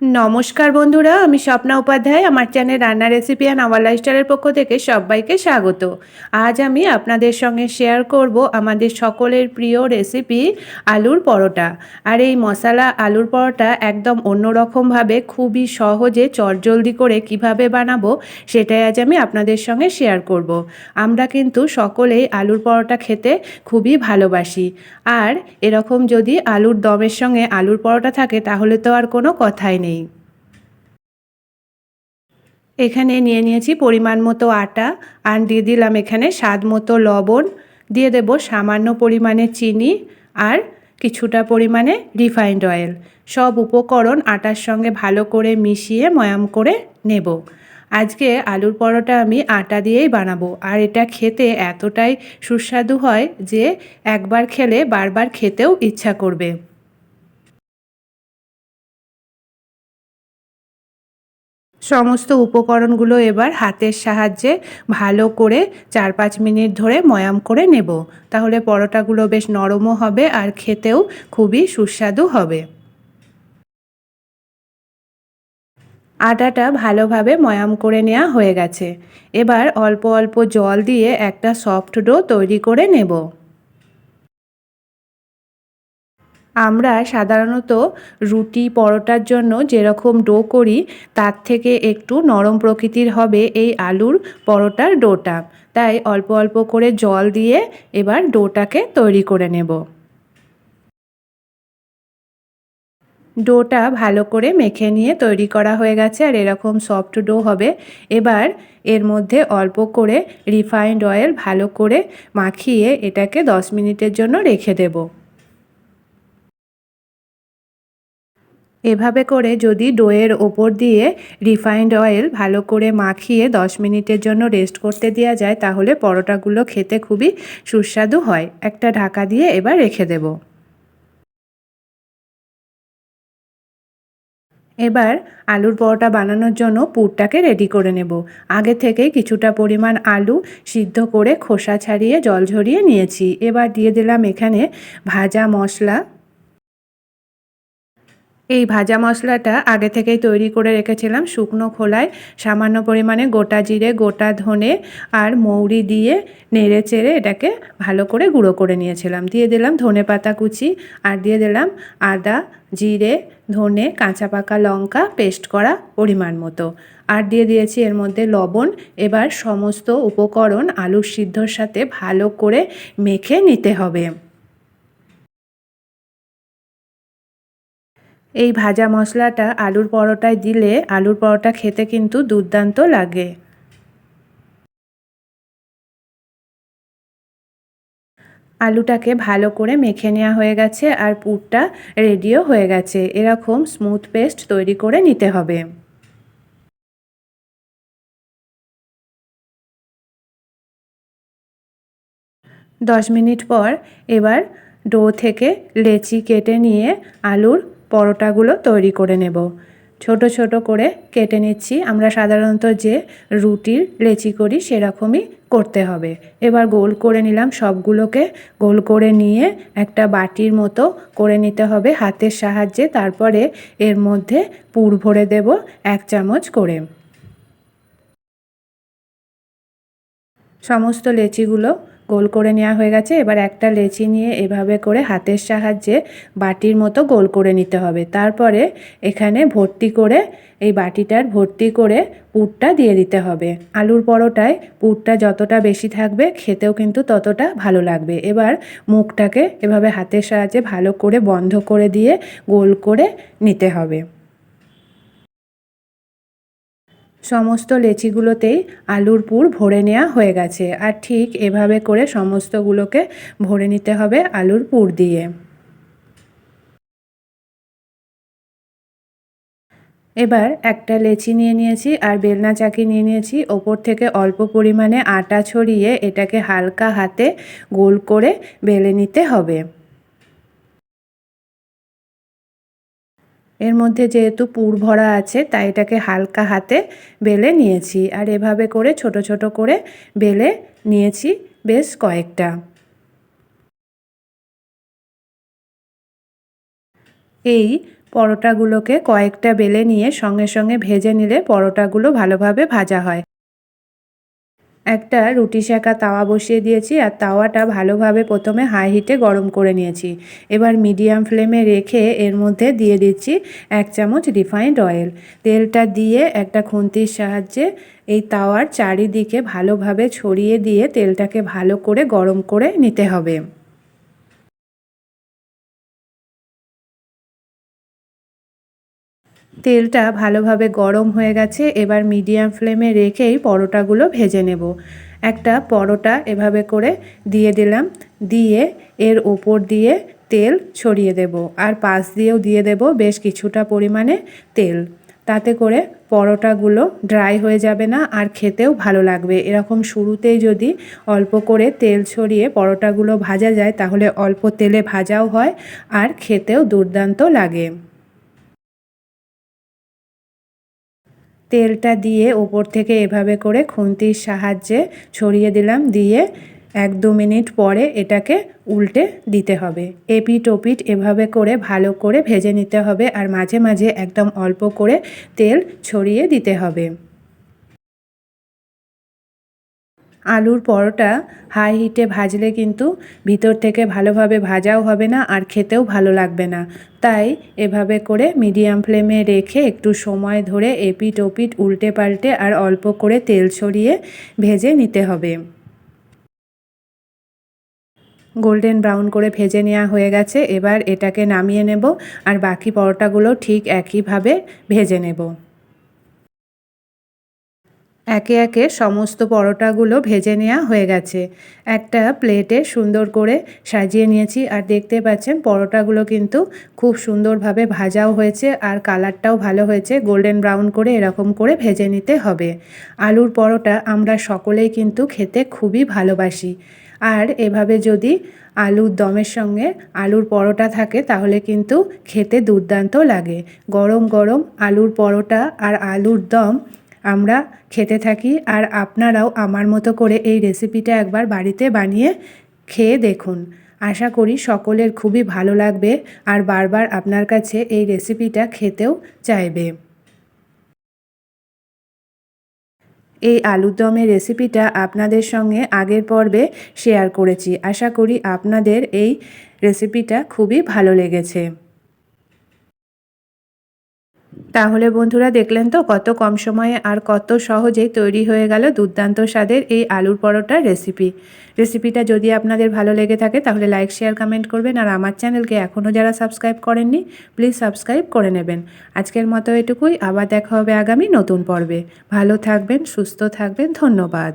নমস্কার বন্ধুরা, আমি স্বপ্না উপাধ্যায়, আমার চ্যানেল রান্না রেসিপি অ্যান্ড আওয়ার লাইফস্টাইলের পক্ষ থেকে সবাইকে স্বাগত। আজ আমি আপনাদের সঙ্গে শেয়ার করব আমাদের সকলের প্রিয় রেসিপি আলুর পরোটা। আর এই মশলা আলুর পরোটা একদম অন্যরকমভাবে খুবই সহজে, চটজলদি করে কীভাবে বানাবো সেটাই আজ আমি আপনাদের সঙ্গে শেয়ার করব। আমরা কিন্তু সকলেই আলুর পরোটা খেতে খুবই ভালোবাসি। আর এরকম যদি আলুর দমের সঙ্গে আলুর পরোটা থাকে তাহলে তো আর কোনো কথাই নেই। এখানে নিয়ে নিয়েছি পরিমাণ মতো আটা আর দিয়ে দিলাম এখানে স্বাদ মতো লবণ। দিয়ে দেব সামান্য পরিমাণে চিনি আর কিছুটা পরিমাণে রিফাইন্ড অয়েল সব উপকরণ আটার সঙ্গে ভালো করে মিশিয়ে ময়াম করে নেব। আজকে আলুর পরোটা আমি আটা দিয়েই বানাবো। আর এটা খেতে এতটাই সুস্বাদু হয় যে একবার খেলে বারবার খেতেও ইচ্ছা করবে। সমস্ত উপকরণগুলো এবার হাতের সাহায্যে ভালো করে চার পাঁচ মিনিট ধরে ময়াম করে নেব। তাহলে পরোটাগুলো বেশ নরমও হবে আর খেতেও খুবই সুস্বাদু হবে। আটাটা ভালোভাবে ময়াম করে নেওয়া হয়ে গেছে। এবার অল্প অল্প জল দিয়ে একটা সফট ডো তৈরি করে নেব। আমরা সাধারণত রুটি পরোটার জন্য যেরকম ডো করি, তার থেকে একটু নরম প্রকৃতির হবে এই আলুর পরোটার ডোটা। তাই অল্প অল্প করে জল দিয়ে এবার ডোটাকে তৈরি করে নেব। ডোটা ভালো করে মেখে নিয়ে তৈরি করা হয়ে গেছে আর এরকম সফট ডো হবে। এবার এর মধ্যে অল্প করে রিফাইন্ড অয়েল ভালো করে মাখিয়ে এটাকে দশ মিনিটের জন্য রেখে দেবো। এভাবে করে যদি ডোয়ের ওপর দিয়ে রিফাইন্ড অয়েল ভালো করে মাখিয়ে 10 মিনিটের জন্য রেস্ট করতে দেওয়া যায়, তাহলে পরোটাগুলো খেতে খুবই সুস্বাদু হয়। একটা ঢাকা দিয়ে এবার রেখে দেব। এবার আলুর পরোটা বানানোর জন্য পুরটাকে রেডি করে নেব। আগে থেকে কিছুটা পরিমাণ আলু সিদ্ধ করে খোসা ছাড়িয়ে জল ঝরিয়ে নিয়েছি। এবার দিয়ে দিলাম এখানে ভাজা মশলা। এই ভাজা মশলাটা আগে থেকেই তৈরি করে রেখেছিলাম শুকনো খোলায়, সামান্য পরিমাণে গোটা জিরে, গোটা ধনে আর মৌরি দিয়ে নেড়ে চেড়ে এটাকে ভালো করে গুঁড়ো করে নিয়েছিলাম। দিয়ে দিলাম ধনে পাতা কুচি আর দিয়ে দিলাম আদা, জিরে, ধনে, কাঁচা পাকা লঙ্কা পেস্ট করা পরিমাণ মতো। আর দিয়ে দিয়েছি এর মধ্যে লবণ। এবার সমস্ত উপকরণ আলুর সিদ্ধর সাথে ভালো করে মেখে নিতে হবে। এই ভাজা মশলাটা আলুর পরোটায় দিলে আলুর পরোটা খেতে কিন্তু দুর্দান্ত লাগে। আলুটাকে ভালো করে মেখে নেওয়া হয়ে গেছে আর পুরটা রেডিও হয়ে গেছে। এরকম স্মুথ পেস্ট তৈরি করে নিতে হবে। দশ মিনিট পর এবার ডো থেকে লেচি কেটে নিয়ে আলুর পরোটাগুলো তৈরি করে নেব। ছোট ছোট করে কেটে নিচ্ছি। আমরা সাধারণত যে রুটির লেচি করি সেরকমই করতে হবে। এবার গোল করে নিলাম সবগুলোকে। গোল করে নিয়ে একটা বাটির মতো করে নিতে হবে হাতের সাহায্যে। তারপরে এর মধ্যে পুর ভরে দেব এক চামচ করে। সমস্ত লেচিগুলো গোল করে নেওয়া হয়ে গেছে। এবার একটা লেচি নিয়ে এভাবে করে হাতের সাহায্যে বাটির মতো গোল করে নিতে হবে। তারপরে এখানে ভর্তি করে এই বাটিটার ভর্তি করে পুরটা দিয়ে দিতে হবে। আলুর পরোটায় পুরটা যতটা বেশি থাকবে, খেতেও কিন্তু ততটা ভালো লাগবে। এবার মুখটাকে এভাবে হাতের সাহায্যে ভালো করে বন্ধ করে দিয়ে গোল করে নিতে হবে। সমস্ত লেচিগুলোতেই আলুর পুর ভরে নেওয়া হয়ে গেছে। আর ঠিক এভাবে করে সমস্তগুলোকে ভরে নিতে হবে আলুর পুর দিয়ে। এবার একটা লেচি নিয়ে নিয়েছি আর বেলনা চাকি নিয়ে নিয়েছি। ওপর থেকে অল্প পরিমাণে আটা ছড়িয়ে এটাকে হালকা হাতে গোল করে বেলে নিতে হবে। এর মধ্যে যেহেতু পুর ভরা আছে, তাই এটাকে হালকা হাতে বেলে নিয়েছি। আর এভাবে করে ছোট ছোট করে বেলে নিয়েছি বেশ কয়েকটা। এই পরোটাগুলোকে কয়েকটা বেলে নিয়ে সঙ্গে সঙ্গে ভেজে নিলে পরোটাগুলো ভালোভাবে ভাজা হয়। একটা রুটি সেঁকা তাওয়া বসিয়ে দিয়েছি আর তাওয়াটা ভালোভাবে প্রথমে হাই হিটে গরম করে নিয়েছি। এবার মিডিয়াম ফ্লেমে রেখে এর মধ্যে দিয়ে দিচ্ছি এক চামচ রিফাইন্ড অয়েল তেলটা দিয়ে একটা খুন্তির সাহায্যে এই তাওয়ার চারিদিকে ভালোভাবে ছড়িয়ে দিয়ে তেলটাকে ভালো করে গরম করে নিতে হবে। তেলটা ভালোভাবে গরম হয়ে গেছে, এবার মিডিয়াম ফ্লেমে রেখেই পরোটাগুলো ভেজে নেব। একটা পরোটা এভাবে করে দিয়ে দিলাম, দিয়ে এর ওপর দিয়ে তেল ছড়িয়ে দেব, আর পাশ দিয়েও দিয়ে দেব বেশ কিছুটা পরিমাণে তেল। তাতে করে পরোটাগুলো ড্রাই হয়ে যাবে না, আর খেতেও ভালো লাগবে। এরকম শুরুতেই যদি অল্প করে তেল ছড়িয়ে পরোটাগুলো ভাজা যায়, তাহলে অল্প তেলে ভাজাও হয়, আর খেতেও দুর্দান্ত লাগে। তেলটা দিয়ে ওপর থেকে এভাবে করে খুন্তির সাহায্যে ছড়িয়ে দিলাম, দিয়ে এক দু মিনিট পরে এটাকে উল্টে দিতে হবে। এপিট ওপিট এভাবে করে ভালো করে ভেজে নিতে হবে আর মাঝে মাঝে একদম অল্প করে তেল ছড়িয়ে দিতে হবে। আলুর পরোটা হাই হিটে ভাজলে কিন্তু ভিতর থেকে ভালোভাবে ভাজাও হবে না আর খেতেও ভালো লাগবে না। তাই এভাবে করে মিডিয়াম ফ্লেমে রেখে একটু সময় ধরে এপিট ওপিট উল্টে পাল্টে আর অল্প করে তেল ছড়িয়ে ভেজে নিতে হবে। গোল্ডেন ব্রাউন করে ভেজে নেওয়া হয়ে গেছে। এবার এটাকে নামিয়ে নেব আর বাকি পরোটাগুলো ঠিক একইভাবে ভেজে নেব। একে একে সমস্ত পরোটাগুলো ভেজে নেওয়া হয়ে গেছে। একটা প্লেটে সুন্দর করে সাজিয়ে নিয়েছি আর দেখতে পাচ্ছেন পরোটাগুলো কিন্তু খুব সুন্দরভাবে ভাজাও হয়েছে আর কালারটাও ভালো হয়েছে। গোল্ডেন ব্রাউন করে এরকম করে ভেজে নিতে হবে। আলুর পরোটা আমরা সকলেই কিন্তু খেতে খুবই ভালোবাসি। আর এভাবে যদি আলুর দমের সঙ্গে আলুর পরোটা থাকে তাহলে কিন্তু খেতে দুর্দান্ত লাগে। গরম গরম আলুর পরোটা আর আলুর দম আমরা খেতে থাকি আর আপনারাও আমার মতো করে এই রেসিপিটা একবার বাড়িতে বানিয়ে খেয়ে দেখুন। আশা করি সকলের খুবই ভালো লাগবে আর বারবার আপনার কাছে এই রেসিপিটা খেতেও চাইবে। এই আলুর দমের রেসিপিটা আপনাদের সঙ্গে আগের পর্বে শেয়ার করেছি। আশা করি আপনাদের এই রেসিপিটা খুবই ভালো লেগেছে। তাহলে বন্ধুরা দেখলেন তো কত কম সময়ে আর কত সহজেই তৈরি হয়ে গেল দুর্দান্ত স্বাদের এই আলুর পরোটার রেসিপি রেসিপিটা যদি আপনাদের ভালো লেগে থাকে তাহলে লাইক শেয়ার কমেন্ট করবেন আর আমার চ্যানেলকে এখনও যারা সাবস্ক্রাইব করেননি প্লিজ সাবস্ক্রাইব করে নেবেন। আজকের মতো এটুকুই, আবার দেখা হবে আগামী নতুন পর্বে। ভালো থাকবেন, সুস্থ থাকবেন, ধন্যবাদ।